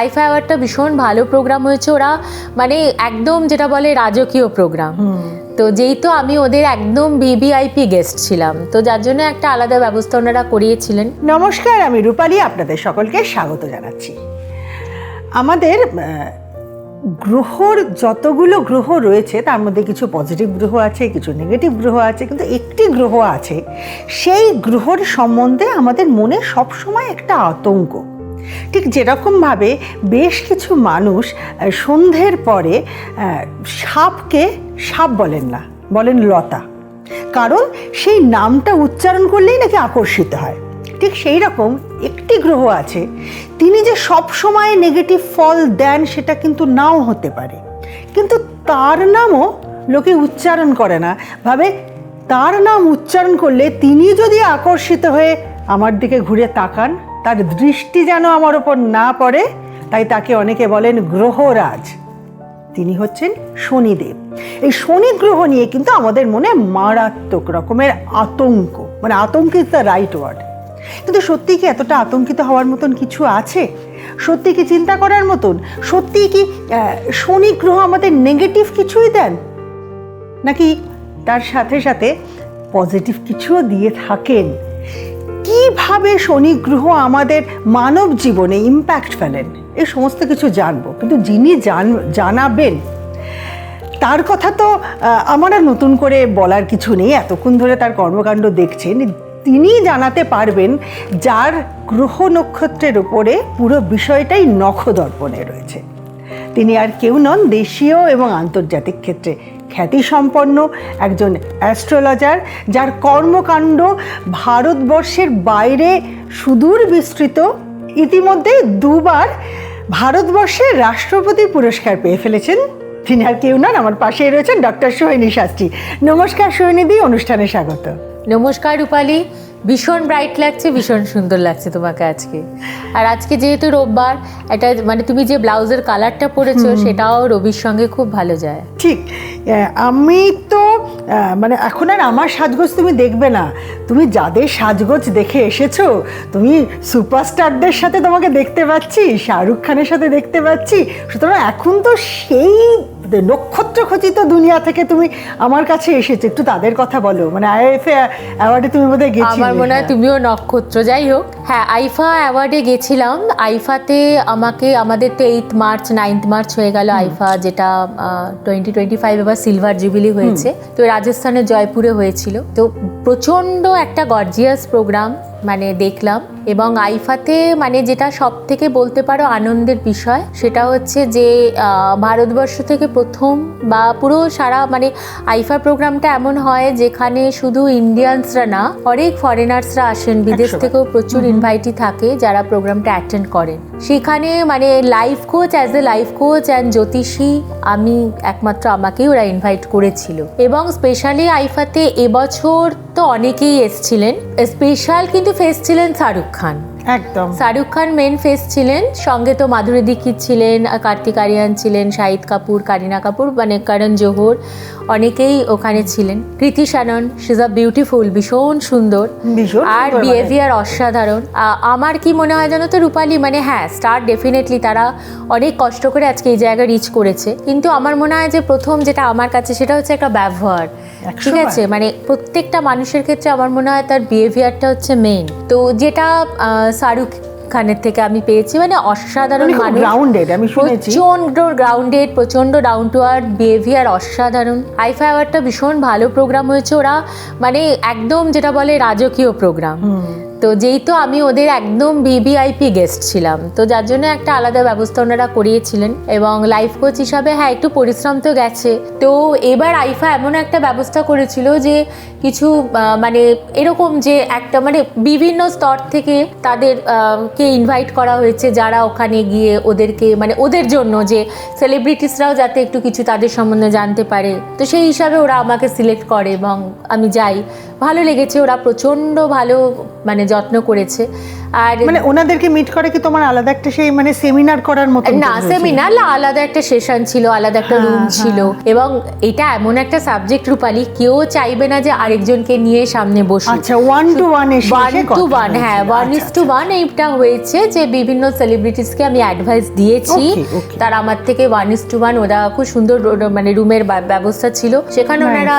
IIFA অ্যাওয়ার্ডটা ভীষণ ভালো প্রোগ্রাম হয়েছে ওরা। মানে একদম যেটা বলে রাজকীয় প্রোগ্রাম তো যেহেতু আমি ওদের একদম বিবিআইপি গেস্ট ছিলাম। তো যার জন্য একটা আলাদা ব্যবস্থা ওনারা করিয়েছিলেন। নমস্কার আমি রূপালী আপনাদের সকলকে স্বাগত জানাচ্ছি। আমাদের গ্রহর যতগুলো গ্রহ রয়েছে তার মধ্যে কিছু পজিটিভ গ্রহ আছে কিছু নেগেটিভ গ্রহ আছে কিন্তু একটি গ্রহ আছে সেই গ্রহর সম্বন্ধে আমাদের মনে সবসময় একটা আতঙ্ক। ঠিক যেরকমভাবে বেশ কিছু মানুষ সন্ধ্যের পরে সাপকে সাপ বলেন না, বলেন লতা। কারণ সেই নামটা উচ্চারণ করলেই নাকি আকর্ষিত হয়। ঠিক সেই রকম একটি গ্রহ আছে, তিনি যে সব সময় নেগেটিভ ফল দেন সেটা কিন্তু নাও হতে পারে। কিন্তু তার নামও লোকে উচ্চারণ করে না। ভাবে তার নাম উচ্চারণ করলে তিনি যদি আকর্ষিত হয়ে আমার দিকে ঘুরে তাকান তার দৃষ্টি যেন আমার ওপর না পড়ে, তাই তাকে অনেকে বলেন গ্রহরাজ। তিনি হচ্ছেন শনিদেব। এই শনি গ্রহ নিয়ে কিন্তু আমাদের মনে মারাত্মক রকমের আতঙ্ক মানে আতঙ্ক ইজ দ্য রাইট ওয়ার্ড কিন্তু সত্যি কি এতটা আতঙ্কিত হওয়ার মতন কিছু আছে? সত্যি কি চিন্তা করার মতন? সত্যি কি শনি গ্রহ আমাদের নেগেটিভ কিছুই দেন? নাকি তার সাথে সাথে পজিটিভ কিছুও দিয়ে থাকেন? কীভাবে শনি গ্রহ আমাদের মানব জীবনে ইম্প্যাক্ট ফেলেন? এই সমস্ত কিছু জানব। কিন্তু যিনি জান, জানাবেন, তার কথা তো আমার আর নতুন করে বলার কিছু নেই। এতক্ষণ ধরে তার কর্মকাণ্ড দেখছেন। তিনি জানাতে পারবেন, যার গ্রহ নক্ষত্রের উপরে পুরো বিষয়টাই নখদর্পণে রয়েছে। তিনি আর কেউ নন, দেশীয় এবং আন্তর্জাতিক ক্ষেত্রে। খ্যাতিসম্পন্ন একজন অ্যাস্ট্রোলজার, যার কর্মকাণ্ড ভারতবর্ষের বাইরে সুদূর বিস্তৃত। ইতিমধ্যে দুবার ভারতবর্ষের রাষ্ট্রপতি পুরস্কার পেয়ে ফেলেছেন। তিনি আর কেউ নন, আমার পাশেই রয়েছেন ডক্টর সোহিনী শাস্ত্রী। নমস্কার সোহিনীদি, অনুষ্ঠানে স্বাগত। নমস্কার রূপালী। ভীষণ ব্রাইট লাগছে ভীষণ সুন্দর লাগছে তোমাকে আজকে। আর আজকে যেহেতু রোববার এটা মানে তুমি যে ব্লাউজের কালারটা পরেছো সেটাও রবির সঙ্গে খুব ভালো যায়। ঠিক। আমি তো মানে এখন আর আমার সাজগোজ তুমি দেখবে না। তুমি যাদের সাজগোজ দেখে এসেছ তুমি সুপারস্টারদের সাথে তোমাকে দেখতে পাচ্ছি শাহরুখ খানের সাথে দেখতে পাচ্ছি। সুতরাং এখন তো সেই নক্ষত্র খচিত দুনিয়া থেকে তুমি আমার কাছে এসেছ। একটু তাদের কথা বলো। মানে আইএফএ অ্যাওয়ার্ডে তুমি বোধহয় গেছিলে। আমার মনে হয় হ্যাঁ। তুমিও নক্ষত্র যাই হোক। হ্যাঁ আইফা অ্যাওয়ার্ডে গেছিলাম। আইফাতে আমাকে আমাদের তো এইথ মার্চ নাইন্থ মার্চ হয়ে গেল আইফা যেটা টোয়েন্টি টোয়েন্টি ফাইভ এবার সিলভার জুবিলি হয়েছে। তো রাজস্থানের জয়পুরে হয়েছিল। তো প্রচণ্ড একটা গর্জিয়াস প্রোগ্রাম মানে দেখলাম এবং আইফাতে মানে যেটা সব থেকে বলতে পারো আনন্দের বিষয় সেটা হচ্ছে যে ভারতবর্ষ থেকে প্রথম বা পুরো সারা মানে আইফা প্রোগ্রামটা এমন হয় যেখানে শুধু ইন্ডিয়ানসরা না অনেক ফরেনার্সরা আসেন বিদেশ থেকেও প্রচুর ইনভাইটি থাকে যারা প্রোগ্রামটা অ্যাটেন্ড করেন। সেখানে মানে life coach as a life coach and জ্যোতিষী আমি একমাত্র আমাকেই ওরা ইনভাইট করেছিল। এবং স্পেশালি আইফাতে এবছর তো অনেকেই এসছিলেন। স্পেশাল কিন্তু ফেস ছিলেন শাহরুখ খান। একদম। শাহরুখ খান মেন ফেস ছিলেন সঙ্গে তো মাধুরী দীক্ষিত ছিলেন কার্তিক আরিয়ান ছিলেন শাহিদ কাপুর কারিনা কাপুর মানে করণ জোহর অনেকেই ওখানে ছিলেন। কৃতি শ্যানন শিজ আ বিউটিফুল ভীষণ সুন্দর। আর মানে। বিহেভিয়ার অসাধারণ। আমার কি মনে হয় জানো তো রূপালি? মানে হ্যাঁ স্টার ডেফিনেটলি তারা অনেক কষ্ট করে আজকে এই জায়গায় রিচ করেছে। কিন্তু আমার মনে হয় যে প্রথম যেটা আমার কাছে সেটা হচ্ছে একটা ব্যবহার। ঠিক আছে? মানে প্রত্যেকটা মানুষের ক্ষেত্রে আমার মনে হয় তার বিহেভিয়ারটা হচ্ছে মেইন তো যেটা শাহরুখ খানের থেকে আমি পেয়েছি মানে অসাধারণ গ্রাউন্ডেড মানুষ। আমি শুনেছি। প্রচণ্ড গ্রাউন্ডেড প্রচণ্ড ডাউন টু আর্থ বিহেভিয়ার অসাধারণ। আইফা অ্যাওয়ার্ডটা ভীষণ ভালো প্রোগ্রাম হয়েছে। ওরা মানে একদম যেটা বলে রাজকীয় প্রোগ্রাম তো যেই তো আমি ওদের একদম ভিভিআইপি গেস্ট ছিলাম, তো যার জন্য একটা আলাদা ব্যবস্থা ওনারা করিয়েছিলেন এবং লাইফ কোচ হিসাবে হ্যাঁ একটু পরিশ্রম তো গেছে। তো এবার আইফা এমন একটা ব্যবস্থা করেছিল যে কিছু মানে এরকম যে একটা মানে বিভিন্ন স্তর থেকে তাদের কে ইনভাইট করা হয়েছে, যারা ওখানে গিয়ে ওদেরকে মানে ওদের জন্য যে সেলিব্রিটিসরাও যাতে একটু কিছু তাদের সম্বন্ধে জানতে পারে। তো সেই হিসাবে ওরা আমাকে সিলেক্ট করে এবং আমি যাই। ভালো লেগেছে, ওরা প্রচণ্ড ভালো মানে যত্ন করেছে। আর মানে ওনাদেরকে মিট করে কি তোমার আলাদা একটা সেই মানে সেমিনার করার মতো না সেমিনার না আলাদা একটা সেশন ছিল আলাদা একটা রুম হ্যাঁ, ছিল। এবং এটা এমন একটা সাবজেক্ট রূপালি কেউ চাইবে না যে আরেকজনকে নিয়ে সামনে বসে আচ্ছা one two one one two one হ্যাঁ ওয়ান ইস আচ্ছা, টু ওয়ান এইটা হয়েছে যে বিভিন্ন সেলিব্রিটিসকে আমি অ্যাডভাইস দিয়েছি. তার আমার থেকে ওয়ান ইস টু ওয়ান ওরা খুব সুন্দর মানে রুমের ব্যবস্থা ছিল। সেখানে ওনারা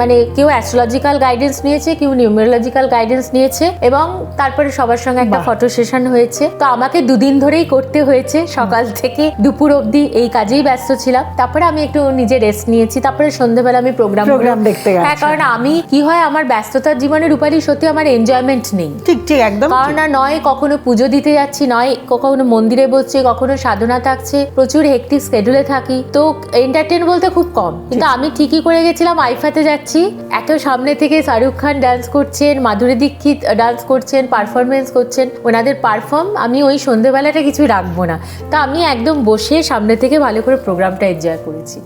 মানে কেউ অ্যাস্ট্রোলজিক্যাল গাইডেন্স নিয়েছে কেউ নিউমেরোলজিক্যাল গাইডেন্স নিয়েছে। এবং তারপরে সবার সঙ্গে একটা ফটো সেশন হয়েছে। তো আমাকে দুদিন ধরেই করতে হয়েছে। সকাল থেকে দুপুর অবধি এই কাজেই ব্যস্ত ছিলাম। তারপরে আমি একটু নিজে রেস্ট নিয়েছি। তারপরে সন্ধ্যেবেলা আমি প্রোগ্রাম Program দেখতে। হ্যাঁ কারণ আমি কি হয় আমার ব্যস্ততার জীবনে রূপালী সত্যি আমার এনজয়মেন্ট নেই। ঠিক ঠিক একদম কারণ না নয় কখনো পুজো দিতে যাচ্ছি নয় কখনো মন্দিরে বসছি কখনো সাধনা থাকছে প্রচুর হেক্টিক স্কেডুলে থাকি। তো এন্টারটেন বলতে খুব কম। কিন্তু আমি ঠিকই করে গেছিলাম আইফাতে যাচ্ছি। এত সামনে থেকে শাহরুখ খান ডান্স করছেন মাধুরী দীক্ষিত ডান্স করছেন পারফরমেন্স করছেন, ওনাদের পারফর্ম আমি ওই সন্ধেবেলাটা কিছু রাখব না। তা আমি একদম বসে সামনে থেকে ভালো করে প্রোগ্রামটা এনজয় করেছি।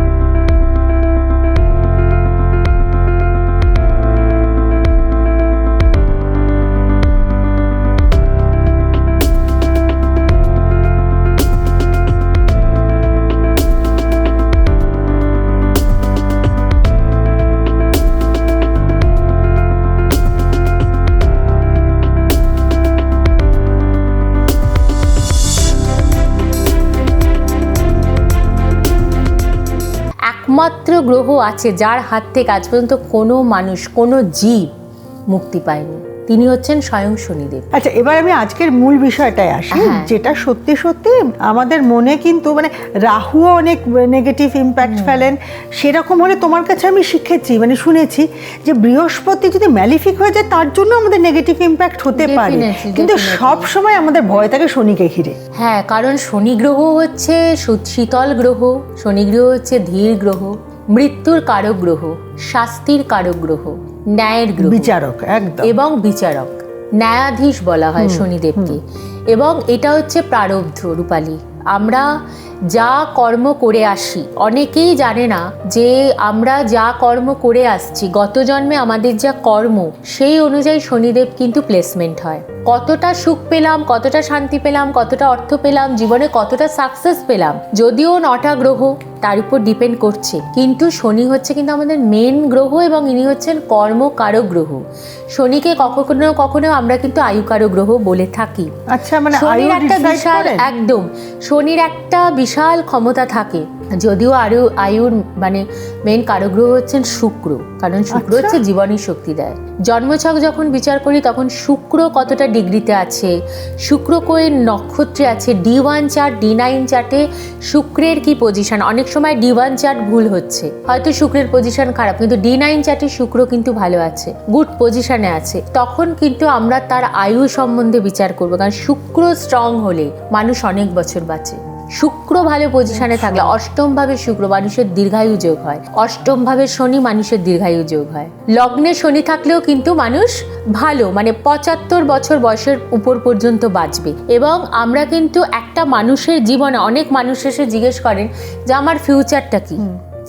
গ্রহ আছে যার হাত থেকে আজ পর্যন্ত কোনো মানুষ কোনো জীব মুক্তি পায়নি। তিনি হচ্ছেন স্বয়ং শনিদেব। আচ্ছা এবার আমি আজকের মূল বিষয়টায় আসি হ্যাঁ। যেটা সত্যি সত্যি আমাদের মনে কিন্তু মানে রাহুও অনেক নেগেটিভ ইম্প্যাক্ট ফেলেন। সেরকম হলে তোমার কাছে আমি শিখেছি মানে শুনেছি যে বৃহস্পতি যদি ম্যালিফিক হয়ে যায় তার জন্য আমাদের নেগেটিভ ইম্প্যাক্ট হতে পারে। কিন্তু. সব সময় আমাদের ভয় থাকে শনিকে ঘিরে। হ্যাঁ কারণ শনি গ্রহ হচ্ছে শীতল গ্রহ শনি গ্রহ হচ্ছে ধীর গ্রহ। মৃত্যুর কারক গ্রহ শাস্তির কারক গ্রহ ন্যায়ের গ্রহ বিচারক একদম। এবং বিচারক ন্যায়াধীশ বলা হয় শনিদেবকে। এবং এটা হচ্ছে প্রারব্ধ রূপালী। আমরা যা কর্ম করে আসি। অনেকেই জানে না যে আমরা যা কর্ম করে আসছি গত জন্মে আমাদের যা কর্ম সেই অনুযায়ী শনিদেব কিন্তু প্লেসমেন্ট হয়। কতটা সুখ পেলাম কতটা শান্তি পেলাম কতটা অর্থ পেলাম জীবনে কতটা সাকসেস পেলাম যদিও নটা গ্রহ তার উপর ডিপেন্ড করছে। কিন্তু শনি হচ্ছে কিন্তু আমাদের মেন গ্রহ এবং ইনি হচ্ছেন কর্মকারক গ্রহ। শনিকে কখনো কখনো আমরা কিন্তু আয়ুকারক গ্রহ বলে থাকি। আচ্ছা মানে শনির একটা বিশাল একদম। শনির একটা বিশাল ক্ষমতা থাকে। যদিও আরও আয়ুর মানে মেন কারগ্রহ হচ্ছেন শুক্র কারণ শুক্র আচ্ছা। হচ্ছে জীবনী শক্তি দেয়। জন্মছক যখন বিচার করি তখন শুক্র কতটা ডিগ্রিতে আছে? শুক্র কোয়ের নক্ষত্রে আছে D one chart D nine চার্টে শুক্রের কি পজিশন অনেক সময় ডি ওয়ান চার্ট ভুল হচ্ছে। হয়তো শুক্রের পজিশন খারাপ কিন্তু ডি নাইন চার্টে শুক্র কিন্তু ভালো আছে গুড পজিশনে আছে। তখন কিন্তু আমরা তার আয়ু সম্বন্ধে বিচার করব কারণ শুক্র স্ট্রং হলে মানুষ অনেক বছর বাঁচে। শুক্র ভালো পজিশনে থাকলে অষ্টম ভাবে শুক্র মানুষের দীর্ঘায়ু যোগ হয়। অষ্টম ভাবে শনি মানুষের দীর্ঘায়ু যোগ হয়। লগ্নে শনি থাকলেও কিন্তু মানুষ ভালো মানে পঁচাত্তর বছর বয়সের উপর পর্যন্ত বাঁচবে। এবং আমরা কিন্তু একটা মানুষের জীবনে অনেক মানুষ এসে জিজ্ঞেস করেন যে আমার ফিউচারটা কি?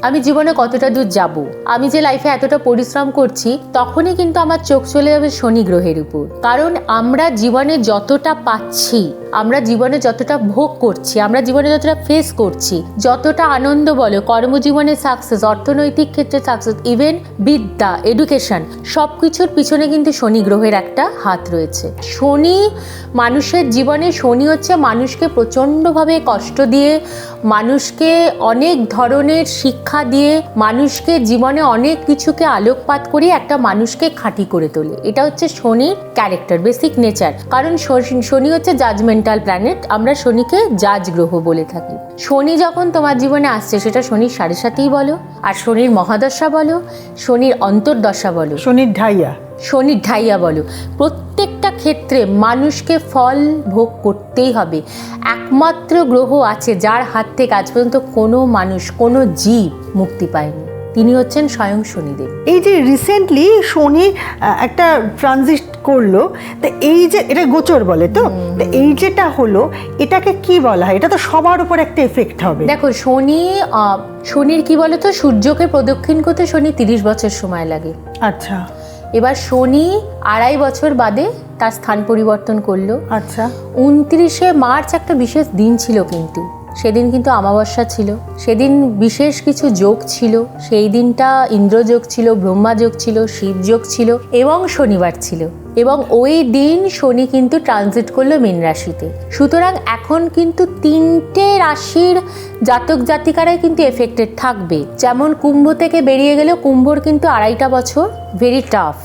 আমি জীবনে কতটা দূর যাব? আমি যে লাইফে এতটা পরিশ্রম করছি তখনই কিন্তু আমার চোখ চলে যাবে শনি গ্রহের উপর। কারণ আমরা জীবনে যতটা পাচ্ছি আমরা জীবনে যতটা ভোগ করছি, আমরা জীবনে যতটা ফেস করছি, যতটা আনন্দ বলো, কর্মজীবনে সাকসেস অর্থনৈতিক ক্ষেত্রে সাকসেস ইভেন বিদ্যা এডুকেশন সব কিছুর পিছনে কিন্তু শনি গ্রহের একটা হাত রয়েছে। শনি মানুষের জীবনে, শনি হচ্ছে মানুষকে প্রচণ্ডভাবে কষ্ট দিয়ে, মানুষকে অনেক ধরনের শিক্ষা দিয়ে, মানুষকে জীবনে অনেক কিছুকে আলোকপাত করে একটা মানুষকে খাঁটি করে তোলে। এটা হচ্ছে শনির ক্যারেক্টার বেসিক নেচার কারণ শনি- হচ্ছে জাজমেন্টাল প্ল্যানেট আমরা শনিকে জাজ গ্রহ বলে থাকি। শনি যখন তোমার জীবনে আসছে সেটা শনির সাড়ে সাথেই বলো আর শনির মহাদশা বলো শনির অন্তর্দশা বলো। শনির ঢাইয়া। শনির ঢাইয়া বলো। প্রত্যেকটা ক্ষেত্রে মানুষকে ফল ভোগ করতেই হবে। একমাত্র গ্রহ আছে যার হাত থেকে আজ পর্যন্ত কোনো মানুষ কোনো জীব মুক্তি পায়নি। তিনি হচ্ছেন স্বয়ং শনিদেব। এই যে রিসেন্টলি শনি একটা ট্রানজিট করল তো এই যে এটা গোচর বলে তো? এই যেটা হলো এটাকে কি বলা হয়? এটা তো সবার উপর একটা এফেক্ট হবে। দেখো শনি শনির কি বলে তো? সূর্যকে প্রদক্ষিণ করতে শনি তিরিশ বছর সময় লাগে। আচ্ছা। এবার শনি আড়াই বছর বাদে তার স্থান পরিবর্তন করল। আচ্ছা। উনত্রিশে মার্চ একটা বিশেষ দিন ছিল কিন্তু। সেদিন কিন্তু অমাবস্যা ছিল। সেদিন বিশেষ কিছু যোগ ছিল। সেই দিনটা ইন্দ্রযোগ ছিল ব্রহ্মা যোগ ছিল শিব যোগ ছিল এবং শনিবার ছিল। এবং ওই দিন শনি কিন্তু ট্রানজিট করল মীন রাশিতে। সুতরাং এখন কিন্তু তিনটে রাশির জাতক জাতিকারাই কিন্তু এফেক্টেড থাকবে। যেমন কুম্ভ থেকে বেরিয়ে গেলেও কুম্ভর কিন্তু আড়াইটা বছর ভেরি টাফ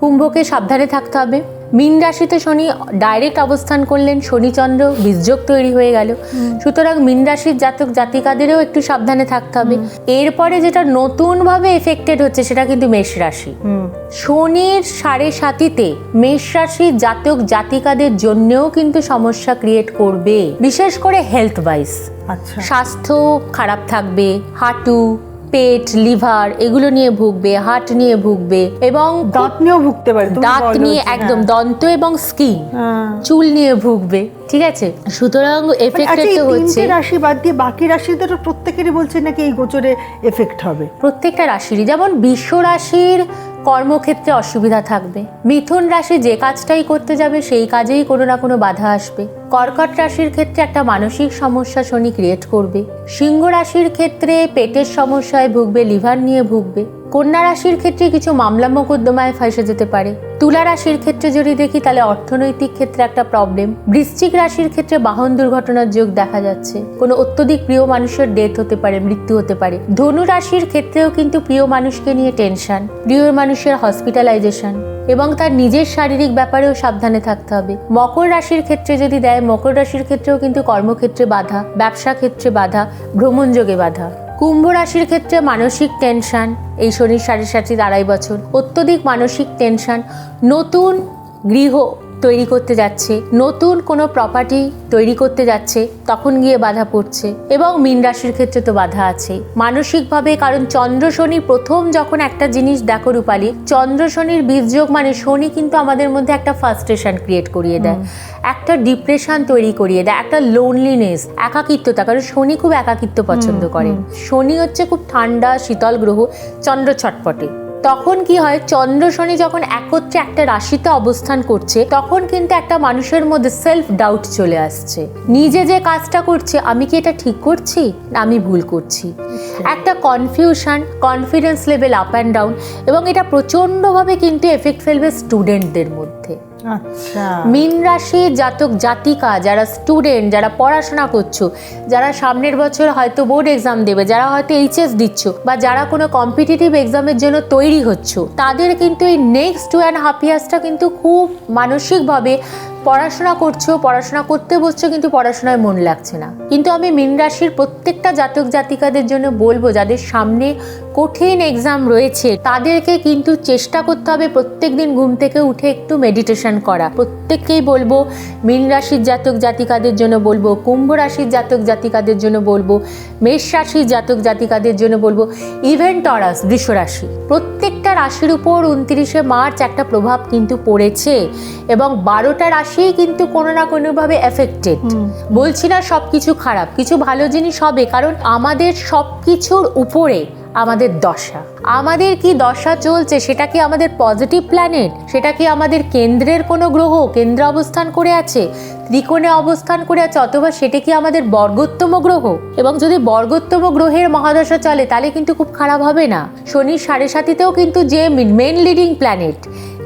কুম্ভকে সাবধানে থাকতে হবে। মীন রাশিতে শনি ডাইরেক্ট অবস্থান করলেন শনিচন্দ্র বীজযোগ তৈরি হয়ে গেল। সুতরাং মীন রাশির জাতক জাতিকাদেরও একটু সাবধানে থাকতে হবে। এরপরে যেটা নতুনভাবে এফেক্টেড হচ্ছে সেটা কিন্তু মেষ রাশি। হুম। শনির সাড়ে সাতিতে মেষ রাশির জাতক জাতিকাদের জন্যও কিন্তু সমস্যা ক্রিয়েট করবে। বিশেষ করে হেলথ ওয়াইজ আচ্ছা। স্বাস্থ্য খারাপ থাকবে হাঁটু পেট লিভার এগুলো নিয়ে ভুগবে হার্ট নিয়ে ভুগবে এবং দাঁত নিয়েও ভুগতে পারে দাঁত নিয়ে একদম হ্যাঁ। দন্ত এবং স্কিন হ্যাঁ। চুল নিয়ে ভুগবে ঠিক আছে সুতরাং এফেক্টেড আচ্ছা, তো হচ্ছে রাশি বাদ দিয়ে বাকি রাশিদের প্রত্যেকেরই বলছে নাকি এই গোচরে এফেক্ট হবে প্রত্যেকটা রাশিরই যেমন বিশ্ব রাশির কর্মক্ষেত্রে অসুবিধা থাকবে মিথুন রাশি যে কাজটাই করতে যাবে সেই কাজেই কোনো না কোনো বাধা আসবে কর্কট রাশির ক্ষেত্রে একটা মানসিক সমস্যা শনি ক্রিয়েট করবে। সিংহ রাশির ক্ষেত্রে পেটের সমস্যায় ভুগবে লিভার নিয়ে ভুগবে। কন্যা রাশির ক্ষেত্রে কিছু মামলা মোকদ্দমায় ফাঁসে যেতে পারে। তুলা রাশির ক্ষেত্রে যদি দেখি, তাহলে অর্থনৈতিক ক্ষেত্রে একটা প্রবলেম বৃশ্চিক রাশির ক্ষেত্রে বাহন দুর্ঘটনার যোগ দেখা যাচ্ছে। কোনো অত্যধিক প্রিয় মানুষের ডেথ হতে পারে, মৃত্যু হতে পারে। ধনু রাশির ক্ষেত্রেও কিন্তু প্রিয় মানুষকে নিয়ে টেনশন প্রিয় মানুষের হসপিটালাইজেশন এবং তার নিজের শারীরিক ব্যাপারেও সাবধানে থাকতে হবে। মকর রাশির ক্ষেত্রে যদি দেয়, মকর রাশির ক্ষেত্রেও কিন্তু কর্মক্ষেত্রে বাধা, ব্যবসা ক্ষেত্রে বাধা ভ্রমণযোগে বাধা। কুম্ভ রাশির ক্ষেত্রে মানসিক টেনশন এই শনির সাড়ে সাথে আড়াই বছর। অত্যধিক মানসিক টেনশন নতুন গৃহ তৈরি করতে যাচ্ছে নতুন কোনো প্রপার্টি তৈরি করতে যাচ্ছে তখন গিয়ে বাধা পড়ছে। এবং মীন রাশির ক্ষেত্রে তো বাধা আছে। মানসিকভাবে কারণ চন্দ্র শনি প্রথম যখন একটা জিনিস দেখো রূপালি চন্দ্র শনির বীজযোগ মানে শনি কিন্তু আমাদের মধ্যে একটা ফার্স্ট্রেশন ক্রিয়েট করিয়ে দেয়। একটা ডিপ্রেশন তৈরি করিয়ে দেয় একটা লোনলিনেস একাকিত্বতা কারণ শনি খুব একাকিত্ব পছন্দ করে। শনি হচ্ছে খুব ঠান্ডা শীতল গ্রহ চন্দ্র ছটপটে। তখন কি হয় চন্দ্র শনি যখন একত্রে একটা রাশিতে অবস্থান করছে তখন কিন্তু একটা মানুষের মধ্যে সেলফ ডাউট চলে আসছে। নিজে যে কাজটা করছে আমি কি এটা ঠিক করছি? না আমি ভুল করছি? একটা confusion confidence level up and down এবং এটা প্রচণ্ডভাবে কিন্তু এফেক্ট ফেলবে স্টুডেন্টদের মধ্যে। আচ্ছা। মীন রাশি জাতক, জাতিকা, যারা স্টুডেন্ট যারা পড়াশোনা করছ, যারা সামনের বছর হয়তো বোর্ড এক্সাম দেবে, যারা হয়তো এইচএস দিচ্ছ, বা যারা কোনো কম্পিটিটিভ এক্সামের জন্য তৈরি হচ্ছ, তাদের কিন্তু এই নেক্সট টু অ্যান্ড হাফ ইয়ার্সটা কিন্তু খুব মানসিকভাবে পড়াশোনা করছ, পড়াশোনা করতে বসছো, কিন্তু পড়াশোনায় মন লাগছে না। কিন্তু আমি মীন রাশির প্রত্যেকটা জাতক জাতিকাদের জন্য বলব, যাদের সামনে কঠিন এক্সাম রয়েছে, তাদেরকে কিন্তু চেষ্টা করতে হবে প্রত্যেক দিন ঘুম থেকে উঠে একটু মেডিটেশন করা। প্রত্যেককেই বলব, মীন রাশির জাতক জাতিকাদের জন্য বলব, কুম্ভ রাশির জাতক জাতিকাদের জন্য বলব, মেষ রাশির জাতক জাতিকাদের জন্য বলব ইভেন টরাস বৃষ রাশি। প্রত্যেকটা রাশির উপর উনত্রিশে মার্চ একটা প্রভাব কিন্তু পড়েছে এবং বারোটা রাশি মাসেই কিন্তু কোনো না কোনোভাবে এফেক্টেড বলছি না সব কিছু খারাপ কিছু ভালো জিনিস হবে কারণ আমাদের সব কিছুর উপরে আমাদের দশা। আমাদের কি দশা চলছে সেটা কি আমাদের পজিটিভ প্ল্যানেট সেটা কি আমাদের কেন্দ্রের কোনো গ্রহ কেন্দ্রে অবস্থান করে আছে ত্রিকোণে অবস্থান করে আছে অথবা সেটা কি আমাদের বর্গোত্তম গ্রহ? এবং যদি বর্গোত্তম গ্রহের মহাদশা চলে তাহলে কিন্তু খুব খারাপ হবে না। শনির সাড়ে সাথীতেও কিন্তু যে মেন লিডিং প্ল্যানেট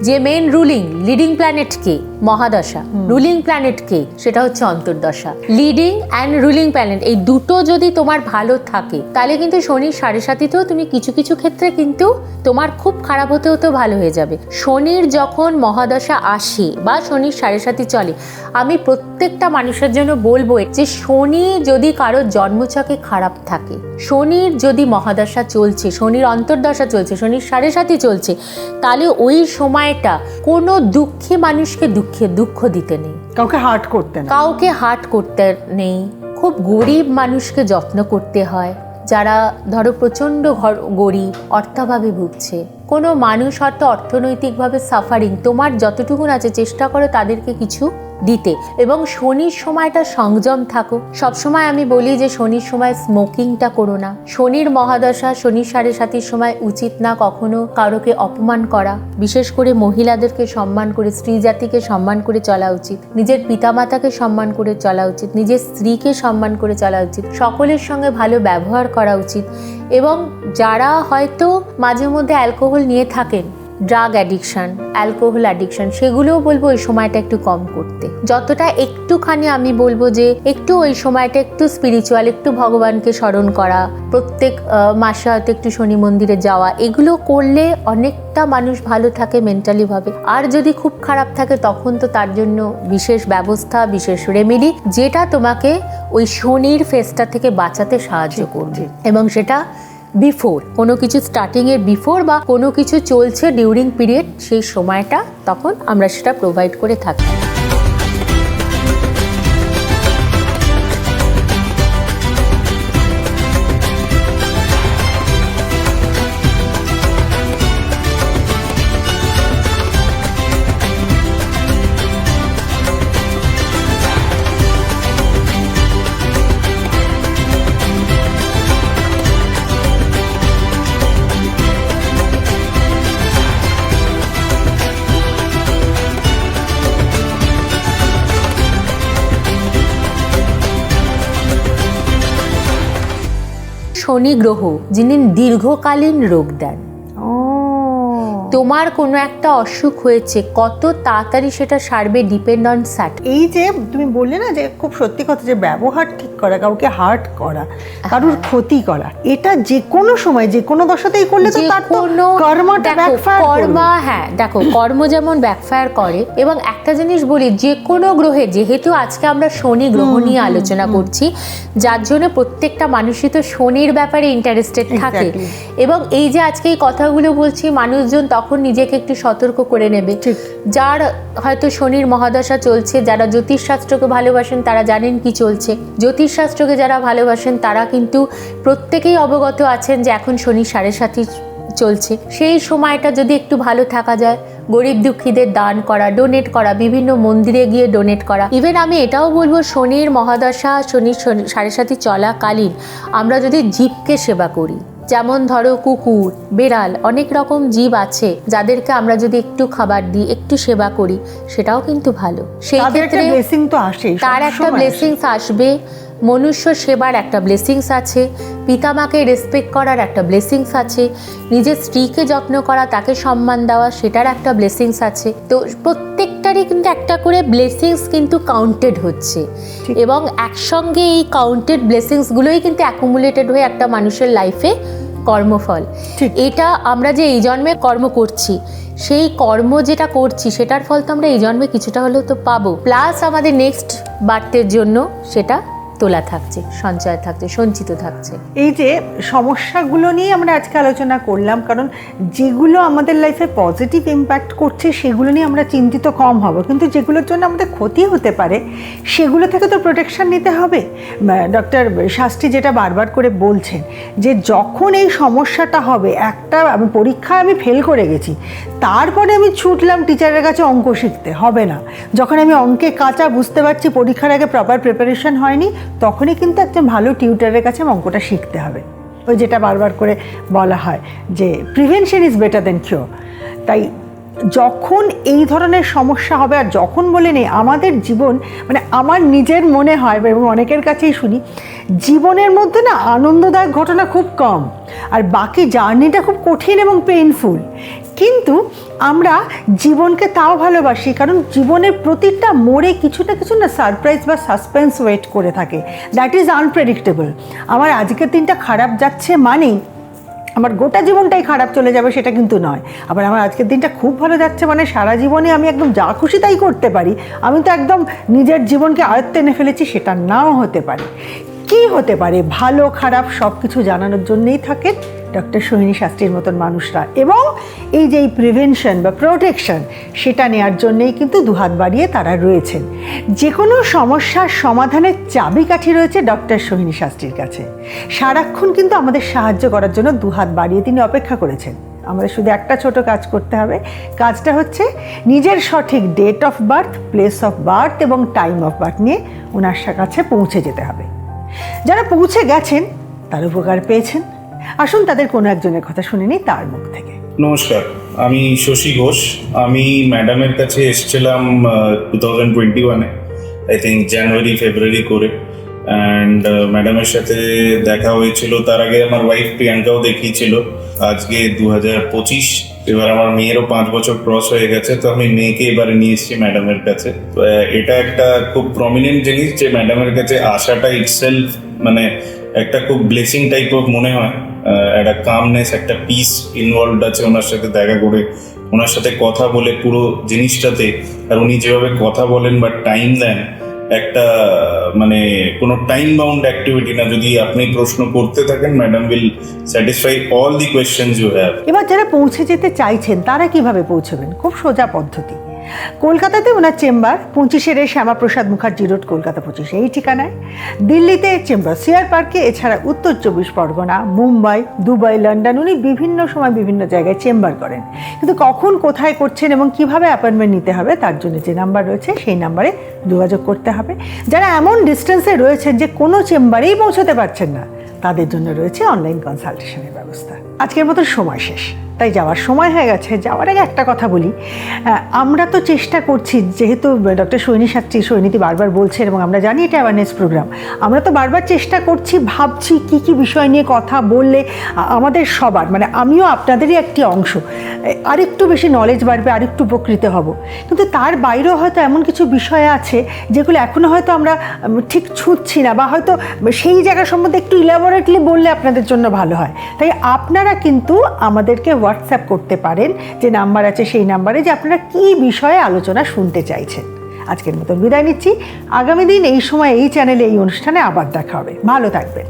যে মেন রুলিং লিডিং প্ল্যানেট কে? মহাদশা। রুলিং প্ল্যানেট কে? সেটা হচ্ছে অন্তর্দশা। লিডিং অ্যান্ড রুলিং প্ল্যানেট এই দুটো যদি তোমার ভালো থাকে তাহলে কিন্তু শনির সাড়ে সাথীতেও তুমি কিছু কিছু ক্ষেত্রে কিন্তু তোমার খুব খারাপ হতে হতেও ভালো হয়ে যাবে। শনির যখন মহাদশা আসে বা শনির সাড়ে সাথী চলে আমি প্রত্যেকটা মানুষের জন্য বলব যে শনি যদি কারও জন্মছকে খারাপ থাকে শনির যদি মহাদশা চলছে শনির অন্তর্দশা চলছে শনির সাড়ে সাথী চলছে তাহলে ওই সময়টা কোনো দুঃখী মানুষকে দুঃখে দুঃখ দিতে নেই। কাউকে হার্ট করতে কাউকে হার্ট করতে নেই। খুব গরিব মানুষকে যত্ন করতে হয়। যারা ধরো প্রচণ্ড ঘর গরিব অর্থাভাবে ভুগছে। কোনো মানুষ হয়তো অর্থনৈতিকভাবে সাফারিং তোমার যতটুকুন আছে, চেষ্টা করো তাদেরকে কিছু দিতে। এবং শনির সময়টা সংযম থাকো। সবসময় আমি বলি যে, শনির সময় স্মোকিংটা করো না। শনির মহাদশা, শনি সাড়ে সাতির সময় উচিত না কখনো কারোকে অপমান করা। বিশেষ করে মহিলাদেরকে সম্মান করে, স্ত্রী জাতিকে সম্মান করে চলা উচিত। নিজের পিতামাতাকে সম্মান করে চলা উচিত। নিজের স্ত্রীকে সম্মান করে চলা উচিত। সকলের সঙ্গে ভালো ব্যবহার করা উচিত। এবং যারা হয়তো মাঝে মধ্যে অ্যালকোহল নিয়ে থাকেন ড্রাগ অ্যাডিকশান অ্যালকোহল অ্যাডিকশান সেগুলোও বলব ওই সময়টা একটু কম করতে। যতটা একটুখানি আমি বলব যে একটু ওই সময়টা একটু স্পিরিচুয়াল একটু ভগবানকে স্মরণ করা প্রত্যেক মাসে হয়তো একটু শনি মন্দিরে যাওয়া এগুলো করলে অনেকটা মানুষ ভালো থাকে মেন্টালিভাবে আর যদি খুব খারাপ থাকে তখন তো তার জন্য বিশেষ ব্যবস্থা বিশেষ রেমেডি যেটা তোমাকে ওই শনির ফেসটা থেকে বাঁচাতে সাহায্য করবে। এবং সেটা বিফোর, কোনো কিছু স্টার্টিংয়ের বিফোর বা কোনো কিছু চলছে ডিউরিং পিরিয়ড সেই সময়টা তখন আমরা সেটা প্রোভাইড করে থাকি। শনি গ্রহ যিনি দীর্ঘকালীন রোগ দেন। ও তোমার কোনো একটা অসুখ হয়েছে কত তাড়াতাড়ি সেটা সারবে ডিপেন্ড অন স্যাট এই যে তুমি বললে না যে খুব সত্যি কথা যে ব্যবহার ঠিক করা কাউকে হার্ট করা কারোর। ক্ষতি করা এটা যে কোনো সময় যে কোনো দশাতেই করলে তো তার কোনো কর্মটা ব্যাকফায়ার কর্মা হ্যাঁ দেখো কর্ম যেমন ব্যাকফায়ার করে এবং একটা জিনিস বলি যে কোনো গ্রহে যেহেতু আজকে আমরা শনি গ্রহ নিয়ে আলোচনা করছি যার জন্য প্রত্যেকটা মানুষই তো শনির ব্যাপারে ইন্টারেস্টেড থাকে। এবং এই যে আজকে এই কথাগুলো বলছি মানুষজন তখন নিজেকে একটু সতর্ক করে নেবে। যার হয়তো শনির মহাদশা চলছে যারা জ্যোতিষশাস্ত্রকে ভালোবাসেন তারা জানেন কি চলছে। জ্যোতিষশাস্ত্রকে যারা ভালোবাসেন তারা কিন্তু প্রত্যেকেই অবগত আছেন যে এখন শনি সাড়ে সাথী চলছে। সেই সময়টা যদি একটু ভালো থাকা যায় গরিব দুঃখীদের দান করা ডোনেট করা বিভিন্ন মন্দিরে গিয়ে ডোনেট করা। ইভেন আমি এটাও বলব শনির মহাদশা শনির শনি- সাড়ে সাথী চলাকালীন আমরা যদি জীবকে সেবা করি যেমন ধরো কুকুর বেড়াল অনেক রকম জীব আছে যাদেরকে আমরা যদি একটু খাবার দিই একটু সেবা করি সেটাও কিন্তু ভালো। সেই ক্ষেত্রে তার একটা ব্লেসিংস আসবে। মনুষ্য সেবার একটা ব্লেসিংস আছে পিতামাকে রেসপেক্ট করার একটা ব্লেসিংস আছে নিজের স্ত্রীকে যত্ন করা তাকে সম্মান দেওয়া সেটার একটা ব্লেসিংস আছে। তো প্রত্যেকটারই কিন্তু একটা করে ব্লেসিংস কিন্তু কাউন্টেড হচ্ছে। এবং একসঙ্গে এই কাউন্টেড ব্লেসিংসগুলোই কিন্তু অ্যাকুমুলেটেড হয়ে একটা মানুষের লাইফে কর্মফল। এটা আমরা যে এই জন্মে কর্ম করছি সেই কর্ম যেটা করছি সেটার ফল তো আমরা এই জন্মে কিছুটা হলেও তো পাবো। প্লাস আমাদের নেক্সট বার্থের জন্য সেটা তোলা থাকছে, সঞ্চয় থাকছে, সঞ্চিত থাকছে। এই যে সমস্যাগুলো নিয়ে আমরা আজকে আলোচনা করলাম, কারণ যেগুলো আমাদের লাইফে পজিটিভ ইম্প্যাক্ট করছে, সেগুলো নিয়ে আমরা চিন্তিত কম হব। কিন্তু যেগুলোর জন্য আমাদের ক্ষতি হতে পারে, সেগুলো থেকে তো প্রোটেকশন নিতে হবে। ডক্টর শাস্ত্রী যেটা বারবার করে বলছেন, যে যখন এই সমস্যাটা হবে, একটা আমি পরীক্ষায় আমি ফেল করে গেছি, তারপরে আমি ছুটলাম টিচারের কাছে অঙ্ক শিখতে, হবে না। যখন আমি অঙ্কে কাঁচা, বুঝতে পারছি পরীক্ষার আগে প্রপার প্রিপারেশন হয়নি তখনই কিন্তু একজন ভালো টিউটারের কাছে অঙ্কটা শিখতে হবে। ওই যেটা বারবার করে বলা হয় যে prevention is better than cure তাই যখন এই ধরনের সমস্যা হবে আর যখন বলে নেই, আমাদের জীবন মানে আমার নিজের মনে হয় এবং অনেকের কাছেই শুনি, জীবনের মধ্যে না আনন্দদায়ক ঘটনা খুব কম। আর বাকি জার্নিটা খুব কঠিন এবং পেইনফুল কিন্তু আমরা জীবনকে তাও ভালোবাসি, কারণ জীবনের প্রতিটা মোড়ে কিছু না কিছু না সারপ্রাইজ বা সাসপেন্স ওয়েট করে থাকে। দ্যাট ইজ আনপ্রেডিক্টেবল আমার আজকের দিনটা খারাপ যাচ্ছে মানেই আমার গোটা জীবনটাই খারাপ চলে যাবে সেটা কিন্তু নয়। আবার আমার আজকের দিনটা খুব ভালো যাচ্ছে মানে সারা জীবনে আমি একদম যা খুশি তাই করতে পারি। আমি তো একদম নিজের জীবনকে আয়ত্তে এনে ফেলেছি, সেটা নাও হতে পারে। কি হতে পারে? ভালো, খারাপ সব কিছু জানানোর জন্যেই থাকেন ডক্টর সোহিনী শাস্ত্রীর মতন মানুষরা। এবং এই যে এই প্রিভেনশন বা প্রোটেকশন সেটা নেওয়ার জন্যেই কিন্তু দুহাত বাড়িয়ে তারা রয়েছেন। যে কোনো সমস্যার সমাধানের চাবিকাঠি রয়েছে ডক্টর সোহিনী শাস্ত্রীর কাছে। সারাক্ষণ কিন্তু আমাদের সাহায্য করার জন্য দুহাত বাড়িয়ে তিনি অপেক্ষা করেছেন। আমাদের শুধু একটা ছোট কাজ করতে হবে। কাজটা হচ্ছে নিজের সঠিক date of birth place of birth এবং টাইম অফ বার্থ নিয়ে ওনার কাছে পৌঁছে যেতে হবে। যারা পৌঁছে গেছেন, তার উপকার পেয়েছেন। আসুন তাদের কোনো একজনের কথা শুনে নিই তার মুখ থেকে। নমস্কার, আমি শশী ঘোষ। আমি ম্যাডামের কাছে এসেছিলাম টু থাউজেন্ড টোয়েন্টি ওয়ানে আই থিঙ্ক জানুয়ারি ফেব্রুয়ারি করে। অ্যান্ড ম্যাডামের সাথে দেখা হয়েছিল, তার আগে আমার ওয়াইফ প্রিয়াঙ্কাও দেখিয়েছিল। আজকে দু হাজার পঁচিশ এবার আমার মেয়েরও পাঁচ বছর ক্রস হয়ে গেছে, তো আমি মেয়েকে এবারে নিয়ে এসেছি ম্যাডামের কাছে। তো এটা একটা খুব প্রমিনেন্ট জিনিস যে ম্যাডামের কাছে আসাটা ইটসেলফ মানে একটা খুব ব্লেসিং টাইপ অফ মনে হয়। একটা কামনেস একটা পিস ইনভলভড আছে ওনার সাথে দেখা করে, ওনার সাথে কথা বলে পুরো জিনিসটাতে। আর উনি যেভাবে কথা বলেন বা টাইম দেন, একটা মানে কোনো টাইম বাউন্ড অ্যাক্টিভিটি না। যদি আপনি প্রশ্ন করতে থাকেন madam will satisfy all the questions you have এবার যারা পৌঁছে যেতে চাইছেন, তারা কীভাবে পৌঁছবেন? খুব সোজা পদ্ধতি। কলকাতাতে ওনার চেম্বার পঁচিশের শ্যামাপ্রসাদ মুখার্জি রোড, কলকাতা পঁচিশে, এই ঠিকানায়। দিল্লিতে চেম্বার সিআর পার্কে, এছাড়া উত্তর চব্বিশ পরগনা, মুম্বাই, দুবাই, লন্ডন, উনি বিভিন্ন সময় বিভিন্ন জায়গায় চেম্বার করেন। কিন্তু কখন কোথায় করছেন এবং কীভাবে অ্যাপয়েন্টমেন্ট নিতে হবে, তার জন্য যে নাম্বার রয়েছে, সেই নাম্বারে যোগাযোগ করতে হবে। যারা এমন ডিস্টেন্সে রয়েছেন যে কোনো চেম্বারেই পৌঁছতে পারছেন না, তাদের জন্য রয়েছে অনলাইন কনসালটেশনের ব্যবস্থা। আজকের মতো সময় শেষ। তাই যাওয়ার সময় হয়ে গেছে। যাওয়ার আগে একটা কথা বলি। আমরা তো চেষ্টা করছি, যেহেতু ডক্টর সৈনী শাস্ত্রী সৈনীতি বারবার বলছেন এবং আমরা জানি এটা অ্যাওয়ারনেস প্রোগ্রাম আমরা তো বারবার চেষ্টা করছি, ভাবছি কি কি বিষয় নিয়ে কথা বললে আমাদের সবার মানে আমিও আপনাদেরই একটি অংশ। আরেকটু বেশি নলেজ বাড়বে, আরেকটু উপকৃত হব। কিন্তু তার বাইরেও হয়তো এমন কিছু বিষয় আছে, যেগুলো এখনও হয়তো আমরা ঠিক ছুঁচ্ছি না বা হয়তো সেই জায়গা সম্বন্ধে একটু ইলাবোরেটলি বললে আপনাদের জন্য ভালো হয়। তাই আপনারা কিন্তু আমাদেরকে হোয়াটসঅ্যাপ করতে পারেন, যে নাম্বার আছে সেই নাম্বারে যে আপনারা কী বিষয়ে আলোচনা শুনতে চাইছেন। আজকের মতন বিদায় নিচ্ছি। আগামী দিন এই সময় এই চ্যানেলে এই অনুষ্ঠানে আবার দেখা হবে। ভালো থাকবেন।